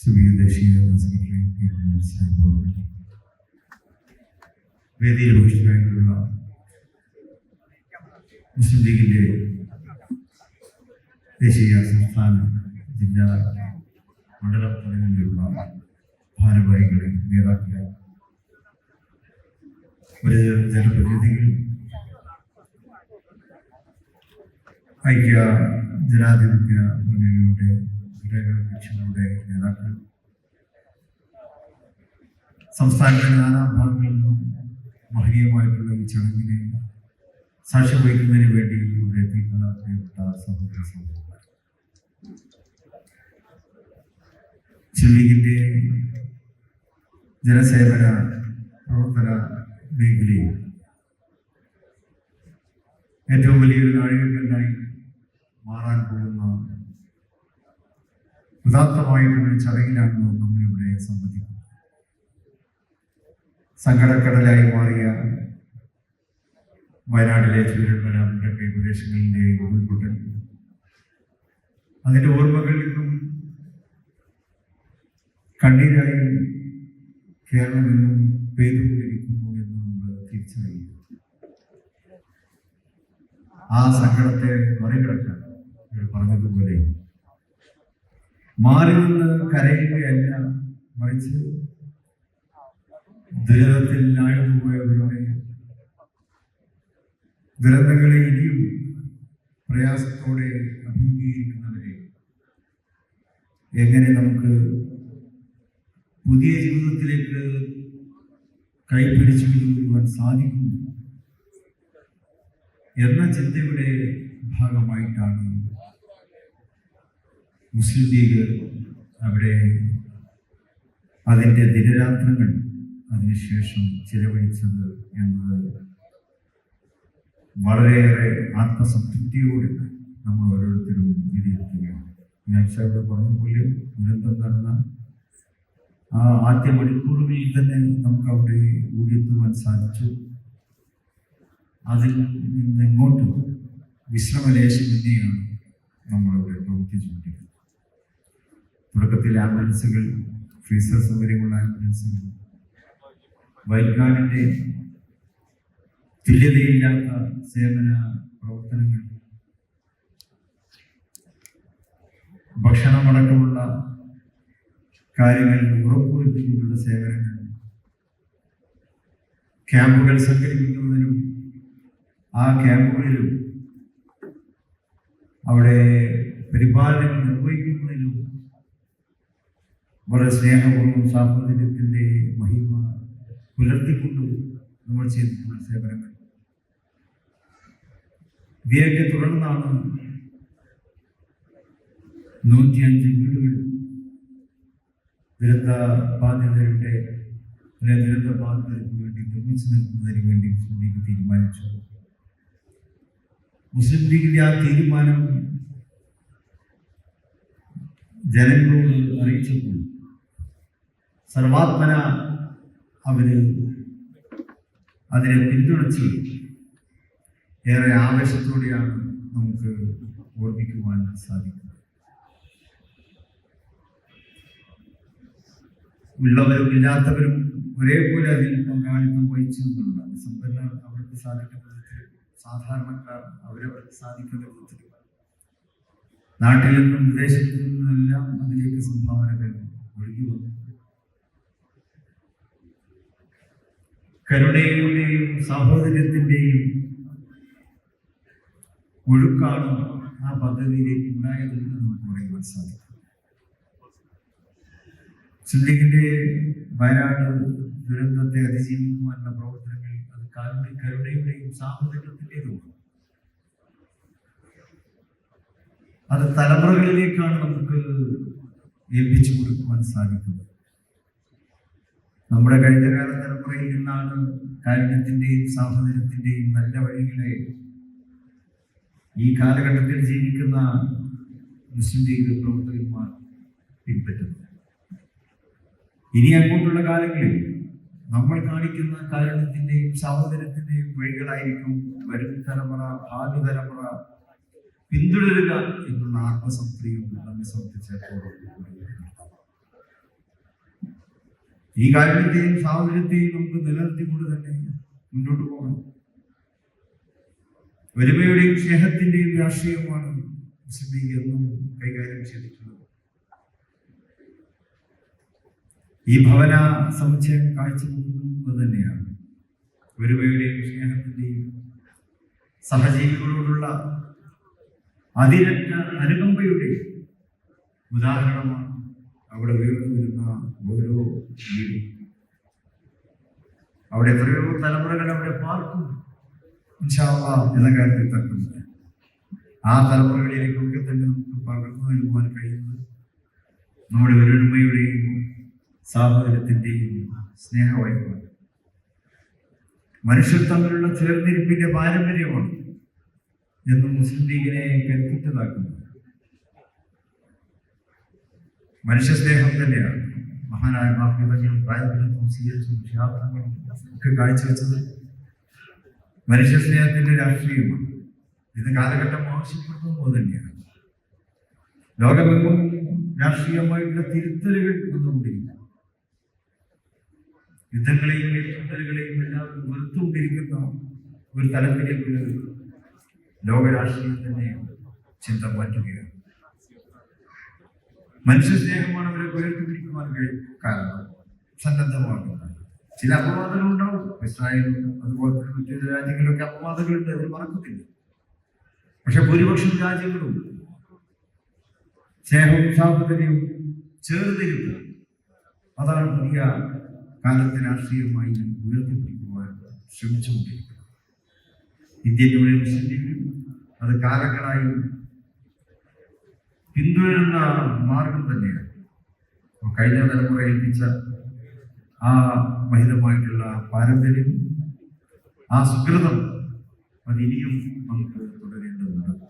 Civil ദേശീയ secretary വേദിയിൽ ഉപേക്ഷിക്കാനുള്ള മുസ്ലിം ലീഗിന്റെ ദേശീയ സംസ്ഥാന ജില്ലാ മണ്ഡല തലങ്ങളിലുള്ള ഭാരവാഹികളെ നേതാക്കളെ ഒരു ജനപ്രതിനിധികൾ ഐക്യ ജനാധിപത്യ മുന്നണിയുടെ ഘടകകക്ഷികളുടെ നേതാക്കൾ. സംസ്ഥാനത്തിന്റെ നാനാഭാഗങ്ങളിൽ നിന്നും മഹനീയമായിട്ടുള്ള ഈ ചടങ്ങിനെ സാക്ഷ്യം വഹിക്കുന്നതിന് വേണ്ടി ഇവിടെ എത്തിയിട്ടുള്ള പ്രിയപ്പെട്ട സഹോദര സഹോദരന്മാർ ലീഗിന്റെ ജനസേവന പ്രവർത്തന മേഖലയിൽ ഏറ്റവും വലിയൊരു നാഴികക്കല്ലായി മാറാൻ പോകുന്ന ഉദാത്തമായിട്ടുള്ള ചടങ്ങിലാണല്ലോ ചടങ്ങിലാണ് നമ്മളിവിടെ സംബന്ധിക്കുന്നത്. സങ്കടക്കടലായി മാറിയ വയനാട്ടിലെ ചൂരന്മല മുണ്ടക്കൈ പ്രദേശങ്ങളിലെ ഉരുൾപൊട്ടൽ. അതിന്റെ ഓർമ്മകൾ ഇന്നും കണ്ണീരായി കേരളം എന്നും പെയ്തുകൊണ്ടിരിക്കുന്നു എന്ന് നമ്മൾ തിരിച്ചറിയുന്നു. ആ സങ്കടത്തെ മറികടക്കാൻ പറഞ്ഞതുപോലെ മാറി നിന്ന് കരയുകയല്ല മറിച്ച് ദുരിതത്തിൽ ആഴ്ന്നുപോയവരുടെ ദുരന്തങ്ങളെ ഇനിയും പ്രയാസത്തോടെ അഭിമുഖീകരിക്കുന്നവരെ എങ്ങനെ നമുക്ക് പുതിയ ജീവിതത്തിലേക്ക് കൈപിടിച്ചു കൊണ്ടുവരുവാൻ സാധിക്കും എന്ന ചിന്തയുടെ ഭാഗമായിട്ടാണ് മുസ്ലിം ലീഗ് അവിടെ അതിന്റെ ദിനരാത്രങ്ങൾ അതിനുശേഷം ചിലവഴിച്ചത് എന്നത് വളരെയേറെ ആത്മസംതൃപ്തിയോടെ നമ്മൾ ഓരോരുത്തരും വിലയിരുത്തുകയാണ്. ഞാൻ സാഹിബ് പോലെ ദുരന്തം നടന്ന ആ ആദ്യ മണിക്കൂറുകളിൽ തന്നെ നമുക്ക് അവിടെ ഓടിയെത്തുവാൻ സാധിച്ചു. അതിൽ നിന്ന് ഇങ്ങോട്ട് വിശ്രമലേശമിന്റെയാണ് നമ്മളവിടെ പ്രവർത്തിച്ചുകൊണ്ടിരിക്കുന്നത് തുടക്കത്തിൽ ആംബുലൻസുകൾ ഫ്രീസർ സൗകര്യമുള്ള ആംബുലൻസുകൾ. വൈൽഗാർഡിന്റെ തുല്യതയില്ലാത്ത സേവന പ്രവർത്തനങ്ങൾ. ഭക്ഷണമടക്കമുള്ള കാര്യങ്ങൾ ഉറപ്പുവരുത്തിക്കൊണ്ടുള്ള സേവനങ്ങൾ. ക്യാമ്പുകൾ സംഘടിപ്പിക്കുന്നതിനും ആ ക്യാമ്പുകളിലും അവിടെ പരിപാലനം നിർവഹിക്കുന്നതിലും വളരെ സ്നേഹവും സാഹോദര്യത്തിന്റെ മഹിമ പുലർത്തിക്കൊണ്ട് നമ്മൾ ചെയ്തിട്ടുള്ള സേവനങ്ങൾ ഇവയൊക്കെ തുടർന്നാണ് നൂറ്റിയഞ്ച് വീടുകൾ ദുരന്ത ബാധിതരുടെ അല്ലെങ്കിൽ ദുരന്ത ബാധിതർക്ക് വേണ്ടി നിർമ്മിച്ചു നിൽക്കുന്നതിന് വേണ്ടി മുസ്ലിം ലീഗ് തീരുമാനിച്ചു. മുസ്ലിം ലീഗിന്റെ ആ തീരുമാനം ജനങ്ങളോട് അറിയിച്ചപ്പോൾ സർവാത്മന അവർ അതിനെ പിന്തുണച്ച് ഏറെ ആവേശത്തോടെയാണ് നമുക്ക് ഓർമ്മിക്കുവാൻ സാധിക്കുന്നത്. ഉള്ളവരും ഇല്ലാത്തവരും ഒരേപോലെ അതിൽ പങ്കാളിത്തം വഹിച്ചു എന്നുള്ളതാണ് സമ്പന്നർ അവർക്ക് സാധിക്കുന്ന വിധത്തിൽ സാധാരണക്കാർ അവരവർക്ക് സാധിക്കുന്ന വിധത്തിൽ. നാട്ടിൽ നിന്നും വിദേശത്തു എല്ലാം അതിലേക്ക് സംഭാവനകൾ ഒഴുകി വന്നു. കരുണയുടെയും സാഹോദര്യത്തിന്റെയും ഒഴുക്കാണ് ആ പദ്ധതിയിലേക്ക് ഉണ്ടായതെന്ന് നമുക്ക് പറയുവാൻ സാധിക്കും. സിദ്ദീഖിന്റെ വയനാട് ദുരന്തത്തെ അതിജീവിക്കുവാനുള്ള പ്രവർത്തനങ്ങൾ അത് കാരുണ്യ കരുണയുടെയും സാഹോദര്യത്തിന്റെതുമാണ് അത് തലമുറകളിലേക്കാണ് നമുക്ക് ഏൽപ്പിച്ചു കൊടുക്കുവാൻ സാധിക്കുന്നത്. നമ്മുടെ കഴിഞ്ഞകാല തലമുറയിൽ നിന്നാണ് കാരുണ്യത്തിന്റെയും സാഹോദര്യത്തിന്റെയും നല്ല വഴികളെ ഈ കാലഘട്ടത്തിൽ ജീവിക്കുന്ന മുസ്ലിം ലീഗ് പ്രവർത്തകന്മാർ പിൻപറ്റുന്നത് ഇനി അങ്ങോട്ടുള്ള കാലങ്ങളിൽ നമ്മൾ കാണിക്കുന്ന കാരുണ്യത്തിന്റെയും സാഹോദര്യത്തിന്റെയും വഴികളായിരിക്കും വരും തലമുറ ഭാവി തലമുറ പിന്തുടരുക എന്നുള്ള ആത്മസംതൃപ്തിയും നമ്മെ സംബന്ധിച്ചിടത്തോളം ഈ കാര്യത്തെയും സാഹചര്യത്തെയും നമുക്ക് നിലനിർത്തിക്കൊണ്ട് തന്നെ മുന്നോട്ട് പോകണം. ഒരുമയുടെയും സ്നേഹത്തിന്റെയും രാഷ്ട്രീയമാണ് മുസ്ലിം എന്നും കൈകാര്യം ചെയ്തിട്ടുള്ളത്. ഈ ഭവന സമുച്ചയം കാഴ്ച അത് തന്നെയാണ്. ഒരുമയുടെയും സ്നേഹത്തിന്റെയും സഹജീവികളോടുള്ള അതിരറ്റ അനുകമ്പയുടെ ഉദാഹരണമാണ് അവിടെ ഉയർന്നു വരുന്ന ഓരോ വീടും അവിടെ എത്രയോ തലമുറകൾ അവിടെ പാർക്കും. എന്ന കാര്യത്തിൽ തർക്കമില്ല. ആ തലമുറകളിലേക്കൊക്കെ തന്നെ നമുക്ക് പകർന്നു നൽകുവാൻ കഴിയുന്നത് നമ്മുടെ ഒരുമയുടെയും സാഹോദര്യത്തിന്റെയും സ്നേഹവായ്പാണ് മനുഷ്യർ തമ്മിലുള്ള ചേർന്നിരിപ്പിന്റെ പാരമ്പര്യമാണ് എന്നും മുസ്ലിം ലീഗിനെ കരുത്തുറ്റതാക്കുന്നത് മനുഷ്യ സ്നേഹം തന്നെയാണ്. മഹാനായ മാഫിതങ്ങളും പ്രായത്തിലും സ്വീകരിച്ചും ശാസ്ത്രങ്ങളും ഒക്കെ കാഴ്ചവെച്ചത് മനുഷ്യസ്നേഹത്തിന്റെ രാഷ്ട്രീയമാണ്. ഇത് കാലഘട്ടം ആവശ്യപ്പെടുന്നത് തന്നെയാണ്. ലോകമെങ്ങും രാഷ്ട്രീയമായിട്ടുള്ള തിരുത്തലുകൾ വന്നുകൊണ്ടിരിക്കുന്നു. യുദ്ധങ്ങളെയും ഏറ്റുമുട്ടലുകളെയും എല്ലാം വെറുത്തുകൊണ്ടിരിക്കുന്ന ഒരു തലത്തിലേക്ക് ലോകരാഷ്ട്രീയം തന്നെ ചിന്ത മാറ്റുകയാണ്. മനുഷ്യ സ്നേഹമാണ് അവരെ വേർതിരിക്കുവാൻ കാരണം. സന്നദ്ധമാകുന്നത് ചില അപവാദങ്ങൾ ഉണ്ടാവും ഇസ്രായേലും അതുപോലെ തന്നെ മറ്റു രാജ്യങ്ങളിലൊക്കെ അപവാദങ്ങളുണ്ട് അവർ മറക്കത്തില്ല. പക്ഷെ ഭൂരിപക്ഷം രാജ്യങ്ങളും സ്നേഹവും സാഹോദര്യവും ചേർന്നിരുന്നു അതാണ് പുതിയ കാലത്തെ രാഷ്ട്രീയമായി ഉയർത്തിപ്പിടിക്കുവാൻ ശ്രമിച്ചുകൊണ്ടിരിക്കുന്നത്. ഇന്ത്യൻ യൂണിയൻ മുസ്ലിം ലീഗും അത് കാലങ്ങളായി പിന്തുടരുന്ന മാർഗം തന്നെയാണ്. കഴിഞ്ഞ തലമുറ ഏൽപ്പിച്ച ആ മഹിതമായിട്ടുള്ള പാരമ്പര്യം ആ സുഹൃതം അതിനിയും നമുക്ക് തുടരേണ്ടതുണ്ട്.